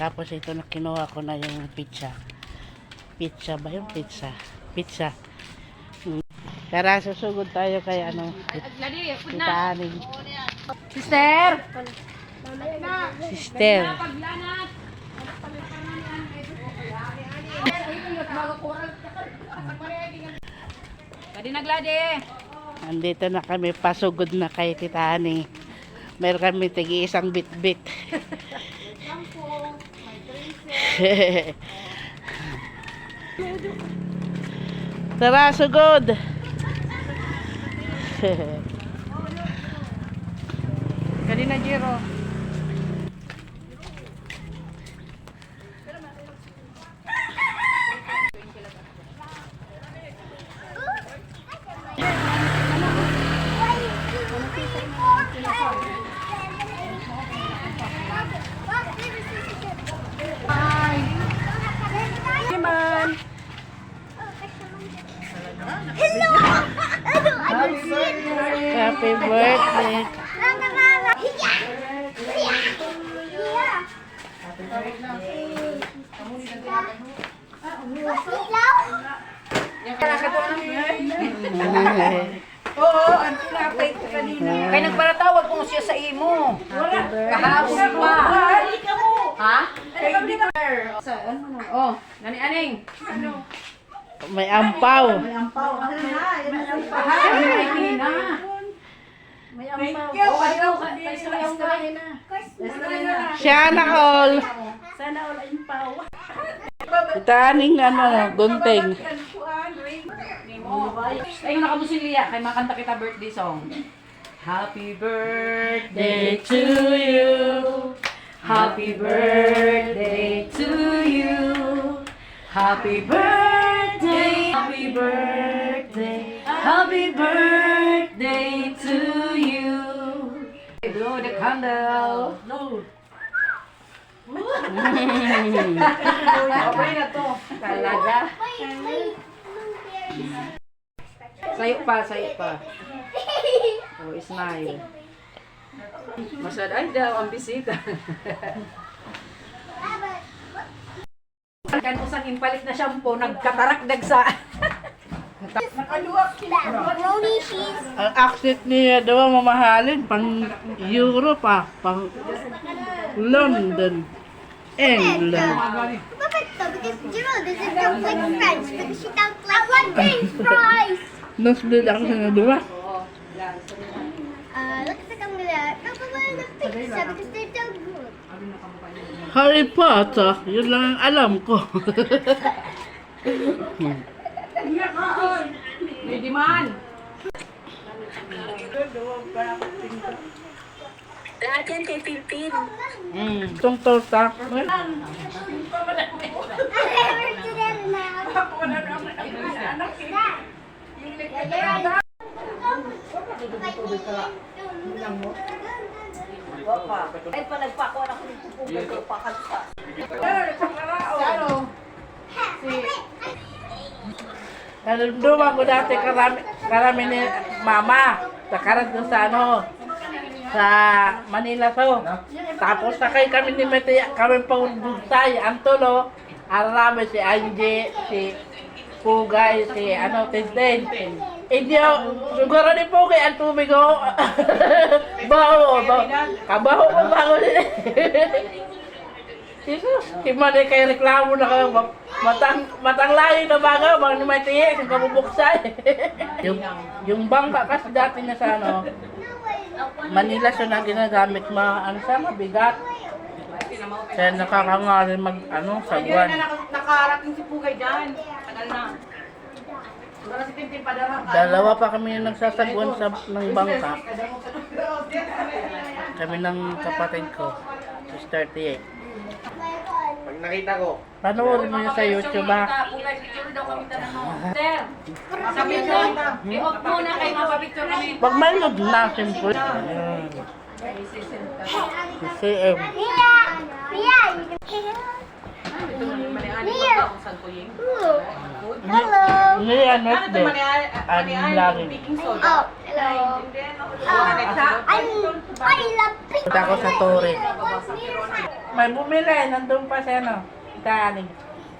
Tapos ito na kinuha ko na yung pizza. Pizza ba yung pizza? Pizza. Mm. Tara, susugod tayo kay ano, kita aning Sister! sister. Pwede na, Glady. Andito na kami, pasugod na kay Tita Ani. Meron kami tigi isang bit-bit. Tara, sugod! Kanina, Jiro. Man. Happy birthday! Oo, ang tinapay ko kanina. Kaya nagparatawag ko siya sa imo. Kahapon pa. Ha? Sa ano na? Oh, nani aning. May ampaw. Ay, may hina. Thank you. Oh, ayaw ka. Ayaw ka. Siya na all. Tita Aning ano, gunting. Ay, yung nakabusilya. Kay makanta kita birthday song. Happy birthday to you. Happy birthday to you. Happy birthday. Happy birthday. Happy birthday to you. Blow the candle. No. Okay na to. Talaga. Sayo pa, sayo pa. Oh, smile. Masad, ay daw, ang bisita. Kan usang impalit na shampoo, nagkatarakdag sa... Macaroni cheese. Ang accent niya daw mamahalin pang Euro pa, pang London, England. Perfecto, because Gerald doesn't talk like French because she talks like one French fries. Nasbid ako sa dua. Uh, looks like I'm gonna probably the pizza because they're so good. Harry Potter, yun lang ang alam ko. May demand. mm. Itong torta, I never did it now. Ay, pa nagpako na ko ng tubig ko pa kalsa. Nalumduman ko dati karami, karami ni mama. Nakarat ko sa ano, sa Manila so. Tapos sakay kami ni Mete, kami pa Bugsay, Antolo, Arame, si Angie, si Pugay, si ano, Tintin. Hindi ako, siguro ni Pugay, ang tubig ko. baho, baho. Kabaho ko bago Jesus, si Mane kay reklamo na kayo, matang, matang layo na baga, mga may tiye, kung kabubuksay. yung, yung bangka kasi dati na sa ano, Manila siya na ginagamit, ma, ano siya, mabigat. Kaya nakakangarin mag, ano, sa buwan. nakarating si Pugay dyan. Tagal na. Dalawa pa kami yung nagsasagwan sa, ng bangka. Kami ng kapatid ko, Sister 38. Pag nakita ko, Panoorin mo yun sa YouTube ha. Pugay, picture daw kami tanong. Sir, sa picture, i-off muna kayo mapapicture kami. Pag may load na, simple. Ayan. Si CM. Mia! Mia! Mia! Hello! Yan, not de. Ang lagi. Oh, hello. Oh, I love pizza. Punta ko sa Torre. May bumili. Nandun pa si ano. Italing.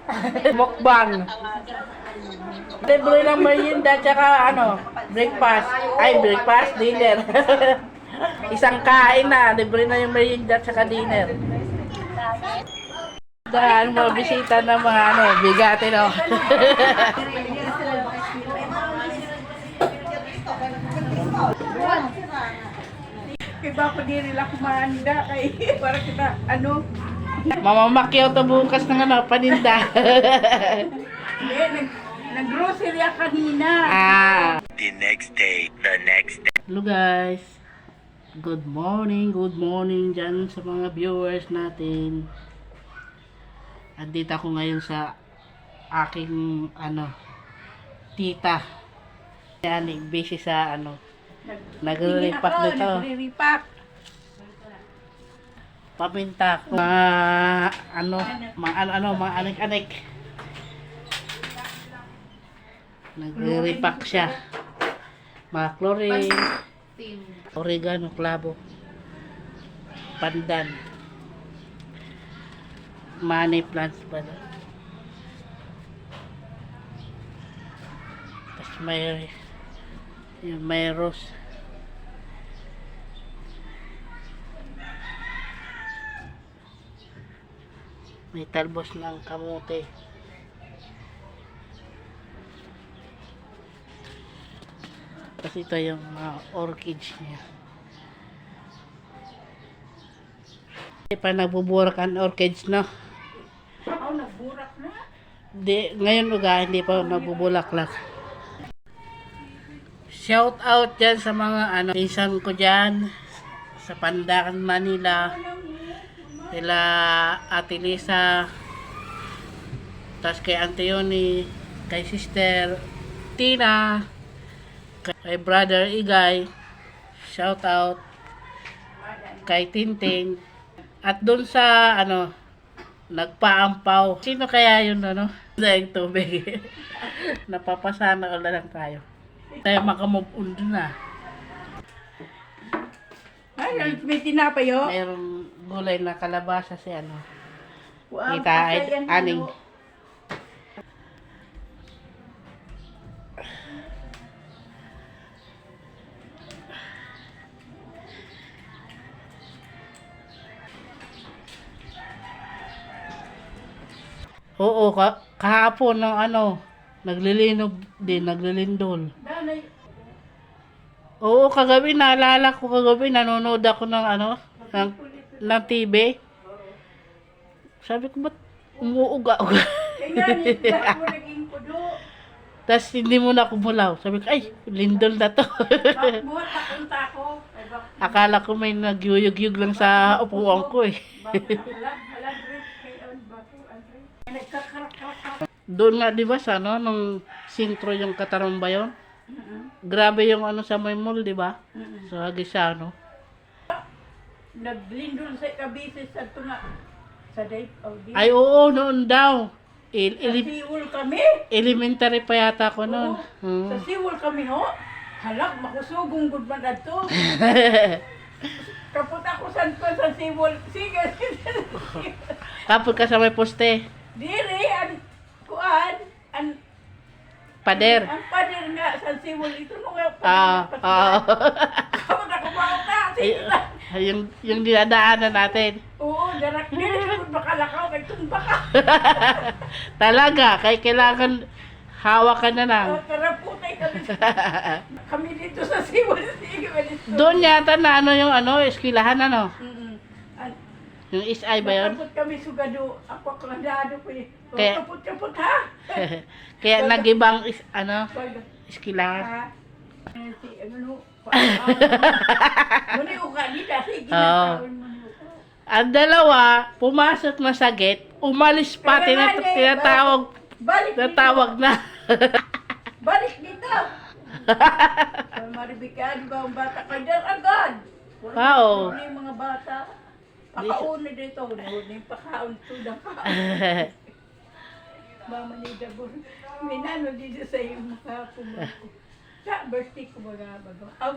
Mukbang. Libre ng merienda tsaka ano, breakfast. Ay, breakfast, dinner. Isang kain na, libre na yung merienda tsaka dinner. Dahil mga bisita ng mga ano, bigati no. Kaya ba pa din nila kumanda kay para kita ano. Mamamakyaw to bukas ng ano, paninda. Eh, nag, nag-grocery ako kanina. ah. The next day, the next day. Hello guys. Good morning, good morning dyan sa mga viewers natin. Andito ako ngayon sa aking ano tita. Yan, busy sa ano. Nagre-repack nito. Nagre-repack. Paminta. Mga ano, mga ano, ano mga anik-anik. Nagre-repack siya. Mga chlorine, oregano, klabo, pandan, money plants pa. Tapos may, yung may rose. May talbos ng kamote. Kasi ito yung mga orchids niya. Hindi pa nagbuburak ang orchids, no? Oh, nagburak na. Di, ngayon uga, hindi pa nabubulaklak. Shout out dyan sa mga ano, pinsan ko dyan sa Pandakan, Manila. Sila Ate Lisa, tapos kay Auntie kay Sister Tina, kay Brother Igay, shout out, kay Tintin, at dun sa ano, nagpaampaw. Sino kaya yun ano? Dahil tubig. Napapasana na lang tayo. Tayo makamove on dun ah. Ay, may tinapayo. Mayroong gulay na kalabasa si ano. Wow, Kita ay aning. Oo, ka kahapon ng ano, naglilinog din, naglilindol. Oo, kagabi naalala ko kagabi nanonood ako ng ano, ng, ng TV. Sabi ko, ba't umuuga-uga? kaya nga, bakit mo naging pudo? Tapos hindi mo na kumulaw. Sabi ko, ay, lindol na to. Bakit buhat papunta ako? Akala ko may nagyuyug-yug lang sa upuan ko eh. Kaya. Doon nga, di ba, sa ano, nung sintro yung katarong ba yun? Grabe yung ano sa may mall, di ba? Sa Hagisano. Naglindol sa kabisi sa tunga. Sa date of the... Ay, oo, noon daw. Il- Sa ili- Siwol kami. elementary pa yata ako noon. Sa Siwol kami, ho. Halag, makusugong good man ato. Kapot ako pa sa Siwol. Sige, Kapag ka sa may poste, Diri, an, kuan, an, pader. ang Siwol. Ito no nga. Ah, ah. Kapot ako bauta. Sige. Ay, yung, yung dinadaanan natin. Oo, darak din. Kapot bakalakaw. Kay tumba ka. Talaga, kay kailangan hawakan na lang. Oh, Tara putay kami. Kami dito sa Siwol. Sige, malis. Doon yata na ano yung ano, eskwelahan ano. Mm-mm. An, Yung SI ba yun? Kapot kami sugado. Ako kandado ko eh. Oh, Kaya- Kapot kapot ha. Kaya nagibang is, ano, Pag, mo uka. Ang dalawa, pumasok na sa gate, umalis pa, tinat- tinatawag, Balik tinatawag na. Balik dito. Maribika, di ba ang bata ka dyan agad? Wala Oo. na yung mga bata. Pakauna dito. Yung pakaon tudang kaon. Mama ni Dabon. May nano dito sa iyo mga pumako. Sa birthday ko mga bago. Aw.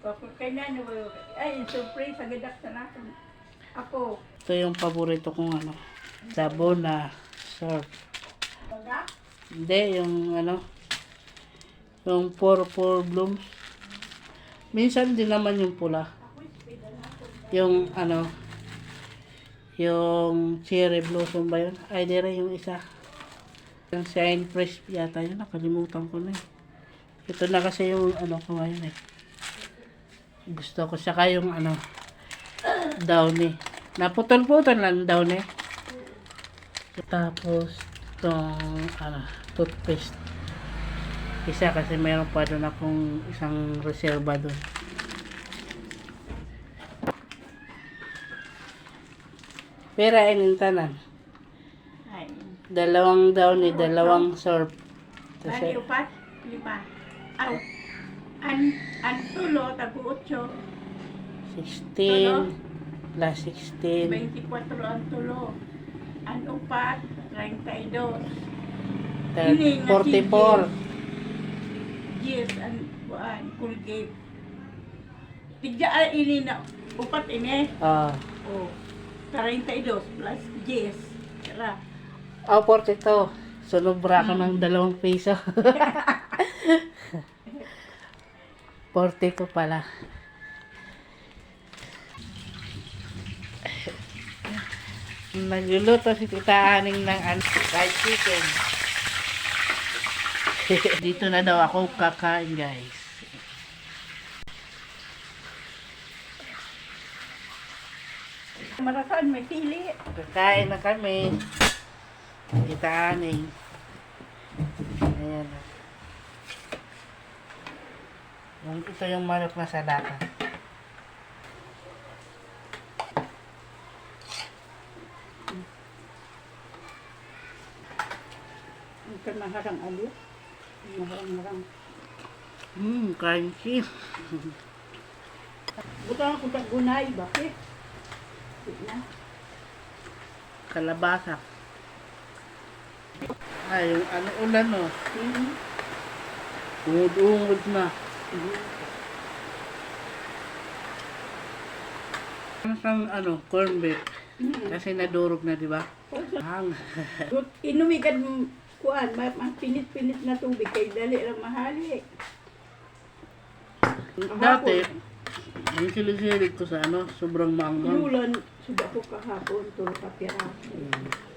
Papa kay nano ba? Ay, surprise agad sa natin. Ako. Ito yung paborito kong ano. Sabona surf. Hindi, yung ano. Yung purple blooms. Minsan din naman yung pula. Yung ano. Yung cherry blossom ba yun? Ay, di rin yung isa. Yung shine fresh yata yun. Nakalimutan ko na eh. Ito na kasi yung ano ko ngayon eh. Gusto ko saka yung ano downy. Naputol-putol lang downy. Tapos itong ano, toothpaste. Isa kasi mayroon pa doon akong isang reserva doon. Pera inintanan. Dalawang downy, dalawang sorb. Ani upat, lima. Aw. An an tulo tago otso, 16 plus 16. 24 ang tulo. An upat, 32. Thir- Ini nga 44. Yes, an kuan Colgate. Tigya ay ini na upat ini. Ah. Oh. 32 plus yes. Tara. Oh, 42. Sunobra ako ng dalawang piso. 42 pala. Nagluluto si Tita Aning ng ano, fried chicken. Dito na daw ako kakain, guys. Marasan may pili. Kakain na kami. Tita Aning. Ayan. Yung, ito yung manok na sa lata. Ang kanaharang ali. Maharang-harang. Mmm, crunchy. Buta ako sa gunay, bakit? Na. Kalabasa. Ay, yung ano ulan no. Mhm. Ungod-ungod na. Ano sang ano, corn beef. Kasi nadurog na, di ba? Hang. Inumigan mo kuan, ang pinit-pinit na tubig kay dali lang mahali. Dati, ang silig-silig ko sa ano, sobrang manghang. Lulan, suda ko kahapon, tulo ka piraso. Mm.